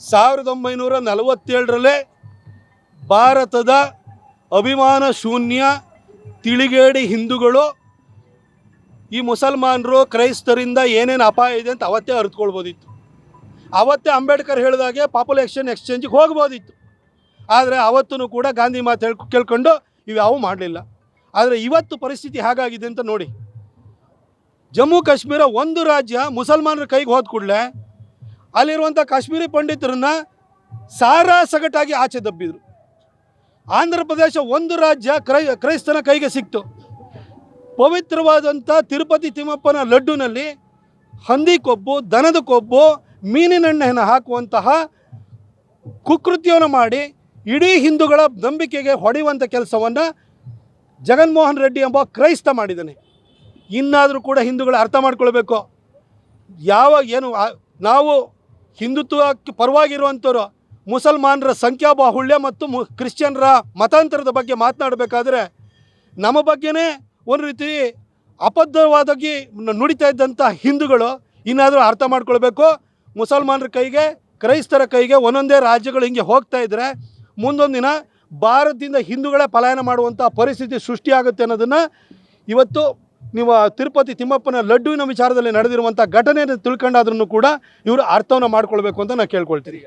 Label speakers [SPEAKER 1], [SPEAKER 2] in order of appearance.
[SPEAKER 1] ಸಾವಿರದ ಒಂಬೈನೂರ ನಲವತ್ತೇಳರಲ್ಲೇ ಭಾರತದ ಅಭಿಮಾನ ಶೂನ್ಯ ತಿಳಿಗೇಡಿ ಹಿಂದೂಗಳು ಈ ಮುಸಲ್ಮಾನರು ಕ್ರೈಸ್ತರಿಂದ ಏನೇನು ಅಪಾಯ ಇದೆ ಅಂತ ಅವತ್ತೇ ಅರಿತುಕೊಳ್ಬೋದಿತ್ತು. ಅವತ್ತೇ ಅಂಬೇಡ್ಕರ್ ಹೇಳಿದಾಗೆ ಪಾಪ್ಯುಲೇಷನ್ ಎಕ್ಸ್ಚೇಂಜಿಗೆ ಹೋಗ್ಬೋದಿತ್ತು. ಆದರೆ ಅವತ್ತೂ ಕೂಡ ಗಾಂಧಿ ಮಾತು ಹೇಳ್ ಕೇಳ್ಕೊಂಡು ಇವ್ಯಾವು ಮಾಡಲಿಲ್ಲ. ಆದರೆ ಇವತ್ತು ಪರಿಸ್ಥಿತಿ ಹೇಗಾಗಿದೆ ಅಂತ ನೋಡಿ. ಜಮ್ಮು ಕಾಶ್ಮೀರ ಒಂದು ರಾಜ್ಯ ಮುಸಲ್ಮಾನರ ಕೈಗೆ ಹೋದ ಕೂಡಲೇ ಅಲ್ಲಿರುವಂಥ ಕಾಶ್ಮೀರಿ ಪಂಡಿತರನ್ನ ಸಾರಾ ಸಗಟಾಗಿ ಆಚೆ ದಬ್ಬಿದ್ರು. ಆಂಧ್ರ ಪ್ರದೇಶ ಒಂದು ರಾಜ್ಯ ಕ್ರೈ, ಕ್ರೈಸ್ತನ ಕೈಗೆ ಸಿಕ್ತು. ಪವಿತ್ರವಾದಂಥ ತಿರುಪತಿ ತಿಮ್ಮಪ್ಪನ ಲಡ್ಡುನಲ್ಲಿ ಹಂದಿ ಕೊಬ್ಬು, ದನದ ಕೊಬ್ಬು ಮೀನಿನೆಣ್ಣೆಯನ್ನು ಹಾಕುವಂತಹ ಕುಕೃತ್ಯವನ್ನು ಮಾಡಿ ಇಡೀ ಹಿಂದೂಗಳ ನಂಬಿಕೆಗೆ ಹೊಡೆಯುವಂಥ ಕೆಲಸವನ್ನು ಜಗನ್ಮೋಹನ್ ರೆಡ್ಡಿ ಎಂಬ ಕ್ರೈಸ್ತ ಮಾಡಿದ್ದಾನೆ. ಇನ್ನಾದರೂ ಕೂಡ ಹಿಂದೂಗಳು ಅರ್ಥ ಮಾಡ್ಕೊಳ್ಬೇಕು. ಯಾವ ಏನು ನಾವು ಹಿಂದುತ್ವಕ್ಕೆ ಪರವಾಗಿರುವಂಥವ್ರು ಮುಸಲ್ಮಾನರ ಸಂಖ್ಯಾಬಾಹುಳ್ಯ ಮತ್ತು ಮು ಕ್ರಿಶ್ಚಿಯನ್ರ ಮತಾಂತರದ ಬಗ್ಗೆ ಮಾತನಾಡಬೇಕಾದ್ರೆ ನಮ್ಮ ಬಗ್ಗೆನೇ ಒಂದು ರೀತಿ ಅಬದ್ಧವಾದಾಗಿ ನುಡಿತಾ ಇದ್ದಂಥ ಹಿಂದೂಗಳು ಇನ್ನಾದರೂ ಅರ್ಥ ಮಾಡ್ಕೊಳ್ಬೇಕು. ಮುಸಲ್ಮಾನರ ಕೈಗೆ, ಕ್ರೈಸ್ತರ ಕೈಗೆ ಒಂದೊಂದೇ ರಾಜ್ಯಗಳು ಹಿಂಗೆ ಹೋಗ್ತಾ ಇದ್ದರೆ ಮುಂದೊಂದು ದಿನ ಭಾರತದಿಂದ ಹಿಂದೂಗಳೇ ಪಲಾಯನ ಮಾಡುವಂಥ ಪರಿಸ್ಥಿತಿ ಸೃಷ್ಟಿಯಾಗುತ್ತೆ ಅನ್ನೋದನ್ನು ಇವತ್ತು ನೀವು ತಿರುಪತಿ ತಿಮ್ಮಪ್ಪನ ಲಡ್ಡುವಿನ ವಿಚಾರದಲ್ಲಿ ನಡೆದಿರುವಂಥ ಘಟನೆ ತಿಳ್ಕೊಂಡಾದ್ರೂ ಕೂಡ ಇವರು ಅರ್ಥವನ್ನು ಮಾಡ್ಕೊಳ್ಬೇಕು ಅಂತ ನಾನು ಕೇಳ್ಕೊಳ್ತೀನಿ.